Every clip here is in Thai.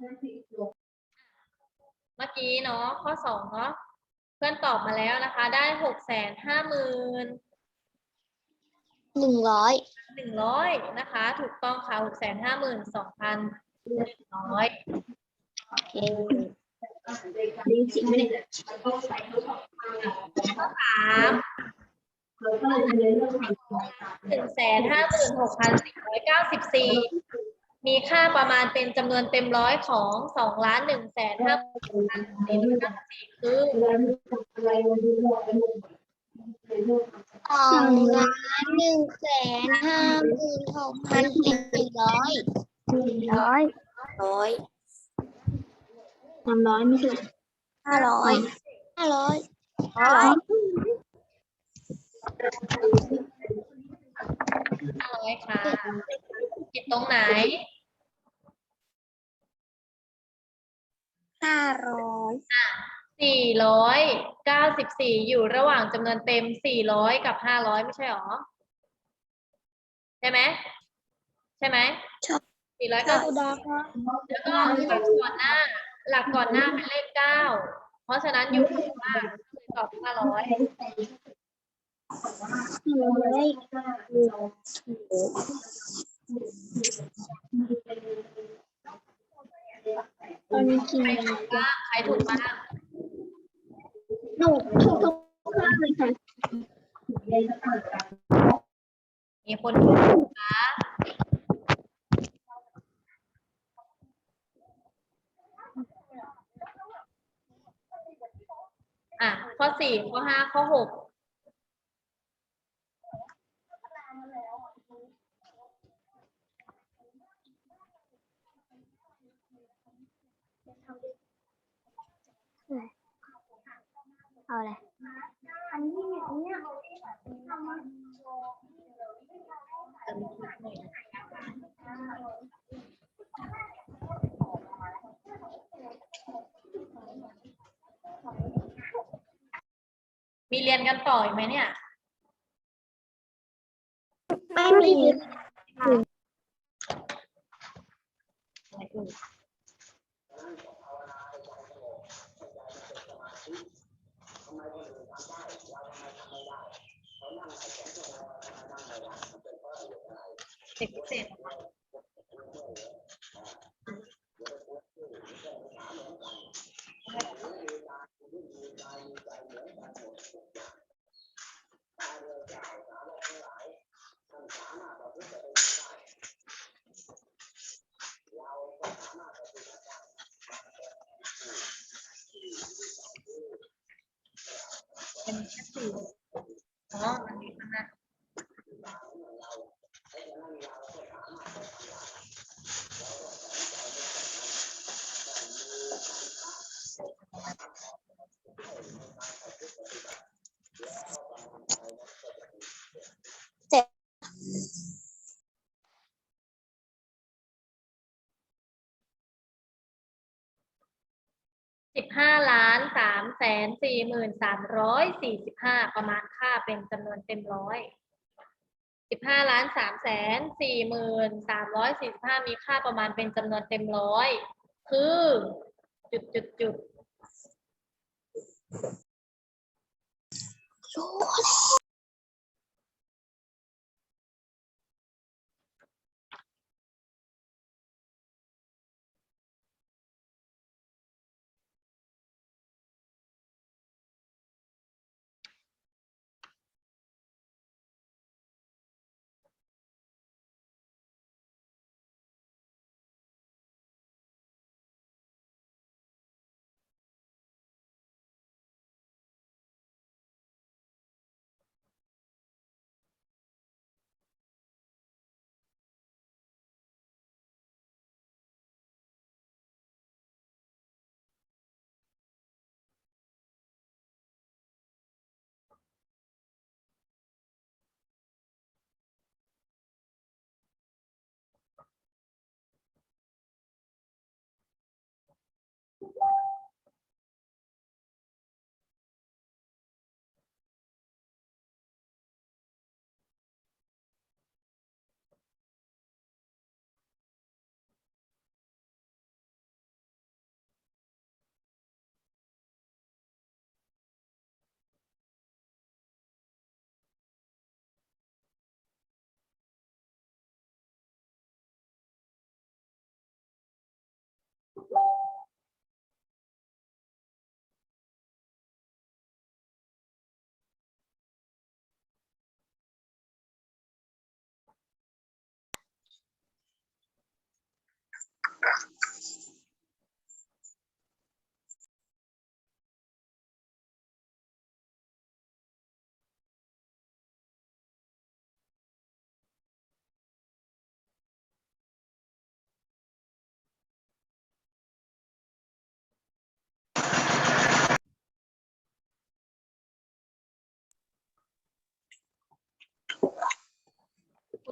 เมื่อกี้เนาะข้อสองเนาะเพื่อนตอบมาแล้วนะคะ ได้หกแสนห้าหมื่นหนึ่งร้อยหนึ่งร้อยนะคะ ถูกต้องค่ะหกแสนห้าหมื่นสองพันหนึ่งร้อยโอเคข้อสามหนึ่งแสนห้าหมื่นหกพันสี่ร้อยเก้าสิบสี่ มีค่าประมาณเป็นจำนวนเต็มร้อยของสองล้านหนึ่งแสนห้าหมื่นหกพันสี่ร้อยเก้าสิบสี่คือสองล้านหนึ่งแสนห้าหมื่นหกพันสี่ร้อยร้อยร้อยสามร้อยไม่ใช่ห้าร้อยห้าร้อยห้าร้อยห้าร้อยค่ะ ผิดตรงไหน ห้าร้อยสี่ร้อยเก้าสิบสี่อยู่ระหว่างจำนวนเต็มสี่ร้อยกับห้าร้อยไม่ใช่หรอ ใช่ไหม ใช่ไหมสี่ร้อยขอเก้าบคุณค่ะแล้วก็หลักก่อนหน้า หลักก่อนหน้าเป็นเลขเก้า เพราะฉะนั้นอยู่ข้างล่างเลยตอบห้าร้อยร้อย ตอนนี้กินใครถูกบ้างใครถูกบ้างหนูถูกทุกข้อเลยค่ะ มีคนถูกนะคะอะข้อสี่ข้อห้าข้อหก เอาเลยอันนี้เนี่ยมีเรียนกันต่ออีกไหมเนี่ย ไม่มีค่ะ 10%. แสนสี่หมื่นสามร้อยสี่สิบห้าประมาณค่าเป็นจำนวนเต็มร้อยสิบห้าล้านสามแสนสี่หมื่นสามร้อยสี่สิบห้ามีค่าประมาณเป็นจำนวนเต็มร้อยคือจุดจุดจุด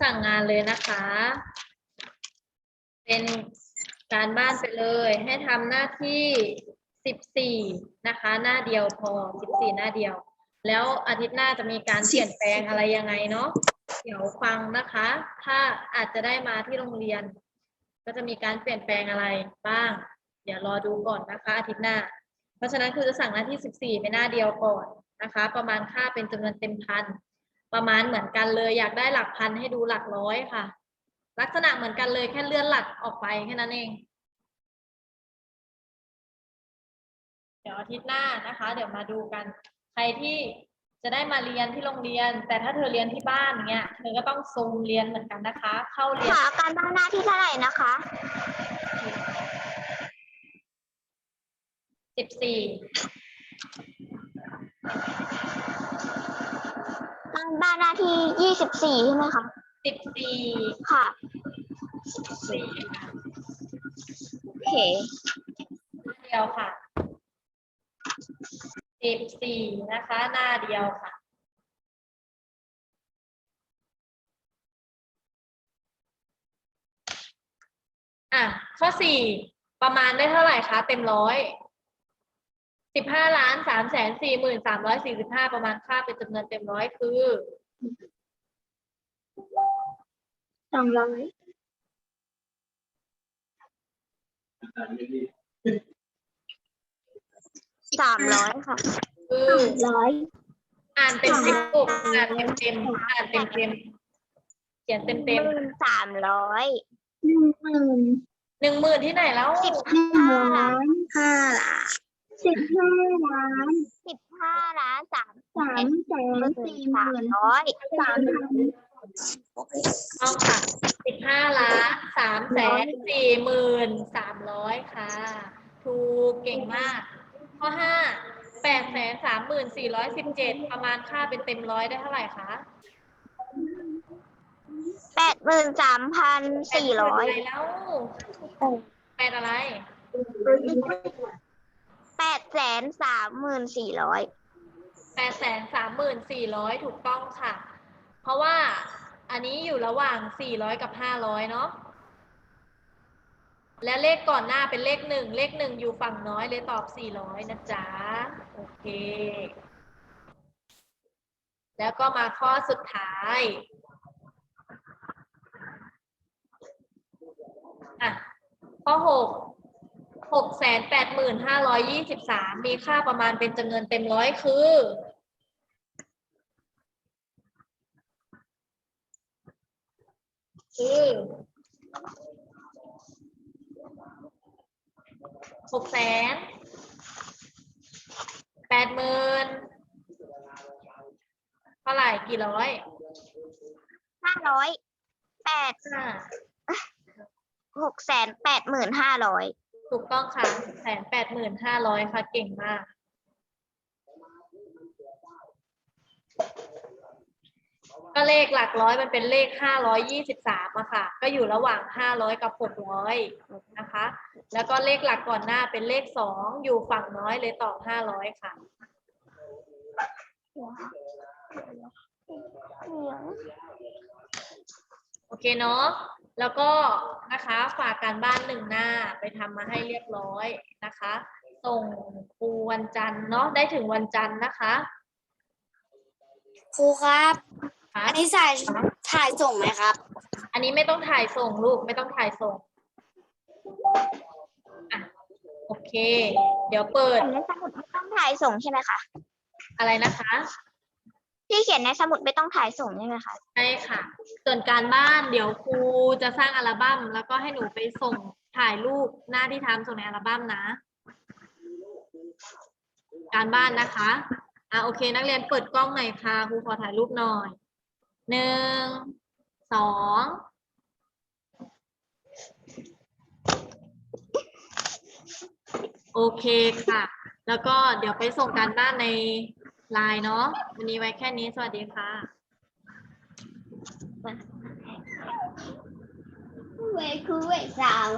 สั่งงานเลยนะคะ เป็นการบ้านไปเลย ให้ทำหน้าที่สิบสี่นะคะ หน้าเดียวพอสิบสี่หน้าเดียว แล้วอาทิตย์หน้าจะมีการเปลี่ยนแปลงอะไรยังไงเนาะเดี๋ยวฟังนะคะ ถ้าอาจจะได้มาที่โรงเรียน ก็จะมีการเปลี่ยนแปลงอะไรบ้าง เดี๋ยวรอดูก่อนนะคะอาทิตย์หน้า เพราะฉะนั้นคือจะสั่งหน้าที่สิบสี่ไปหน้าเดียวก่อนนะคะ ประมาณค่าเป็นจำนวนเต็มพัน ประมาณเหมือนกันเลยอยากได้หลักพันให้ดูหลักร้อยค่ะ ลักษณะเหมือนกันเลยแค่เลื่อนหลักออกไปแค่นั้นเอง เดี๋ยวอาทิตย์หน้านะคะ เดี๋ยวมาดูกัน ใครที่จะได้มาเรียนที่โรงเรียน แต่ถ้าเธอเรียนที่บ้านเนี้ยเธอก็ต้องซูมเรียนเหมือนกันนะคะ เข้าเรียนหาการบ้านหน้าที่เท่าไหร่นะคะสิบสี่ การบ้านหน้าที่ยี่สิบสี่ใช่ไหมคะสิบสี่ค่ะสี่โอเคเดียวค่ะสิบสี่นะคะ หน้าเดียวค่ะอะข้อสี่ประมาณได้เท่าไหร่คะ เต็มร้อย สิบห้าล้านสามแสนสี่หมื่นสามร้อยสี่สิบห้าประมาณค่าเป็นจำนวนเต็มร้อยคือสองร้อยสามร้อยค่ะคือร้อยอ่านเต็มเต็มๆลูกอ่านเต็มเต็มๆอ่านเต็มเต็มๆเขียนเต็มหเต็มมื่นสามร้อยหนึ่งหมื่นหนึ่งหมื่นที่ไหนแล้วสิบหนึ่งห้าล้าล้านนห้าล้าน สิบห้าล้านสิบห้าล้านสามสามแสนสี่หสามมื่นร้อยสามพันต้องค่ะสิบห้าล้านสามแสนสี่หมื่นสามร้อยค่ะ ถูกเก่งมาก ข้อห้าแปดแสนสามหมื่นสี่ร้อยสิบเจ็ดประมาณค่าเป็นเต็มร้อยได้เท่าไหร่คะแปดหมื่นสามพันสี่ร้อยแปดหมื่นอะไรแล้วแปดอะไร แปดแสนสามหมื่นสี่ร้อยแปดแสนสามหมื่นสี่ร้อยถูกต้องค่ะ เพราะว่าอันนี้อยู่ระหว่างสี่ร้อยกับห้าร้อยเนาะ และเลขก่อนหน้าเป็นเลขหนึ่ง เลขหนึ่งอยู่ฝั่งน้อยเลยตอบสี่ร้อยนะจ๊ะ โอเค แล้วก็มาข้อสุดท้ายอะข้อหก หกแสนแปดหมื่นห้าร้อยยี่สิบสามมีค่าประมาณเป็นจำนวนเต็มร้อยคือ คือหกแสนแปดหมื่นเท่าไหร่กี่ร้อยห้าร้อยแปดห้า หกแสนแปดหมื่นห้าร้อย ถูกต้องค่ะแสนแปดหมื่นห้าร้อยค่ะ เก่งมาก ก็เลขหลักร้อยมันเป็นเลขห้าร้อยยี่สิบสามอะค่ะ ก็อยู่ระหว่างห้าร้อยกับหกร้อยนะคะ แล้วก็เลขหลักก่อนหน้าเป็นเลขสองอยู่ฝั่งน้อยเลยตอบห้าร้อยค่ะโอเคเนาะ แล้วก็นะคะฝากการบ้านหนึ่งหน้าไปทำมาให้เรียบร้อยนะคะ ส่งครูวันจันทร์เนาะได้ถึงวันจันทร์นะคะครูครับค่ะอันนี้ถ่ายถ่ายส่งไหมครับ อันนี้ไม่ต้องถ่ายส่งลูกไม่ต้องถ่ายส่งอะโอเค เดี๋ยวเปิดเขียนในสมุดไม่ต้องถ่ายส่งใช่ไหมคะ อะไรนะคะ ที่เขียนในสมุดไม่ต้องถ่ายส่งใช่ไหมคะใช่ค่ะ ส่วนการบ้านเดี๋ยวครูจะสร้างอัลบั้มแล้วก็ให้หนูไปส่งถ่ายรูปหน้าที่ทำส่งในอัลบั้มนะ การบ้านนะคะอะโอเค นักเรียนเปิดกล้องหน่อยค่ะครูขอถ่ายรูปหน่อยหนึ่งสองโอเคค่ะ แล้วก็เดี๋ยวไปส่งการบ้านใน ไลน์เนาะวันนี้ไว้แค่นี้สวัสดีค่ะเว้ยคือเว้ยสาว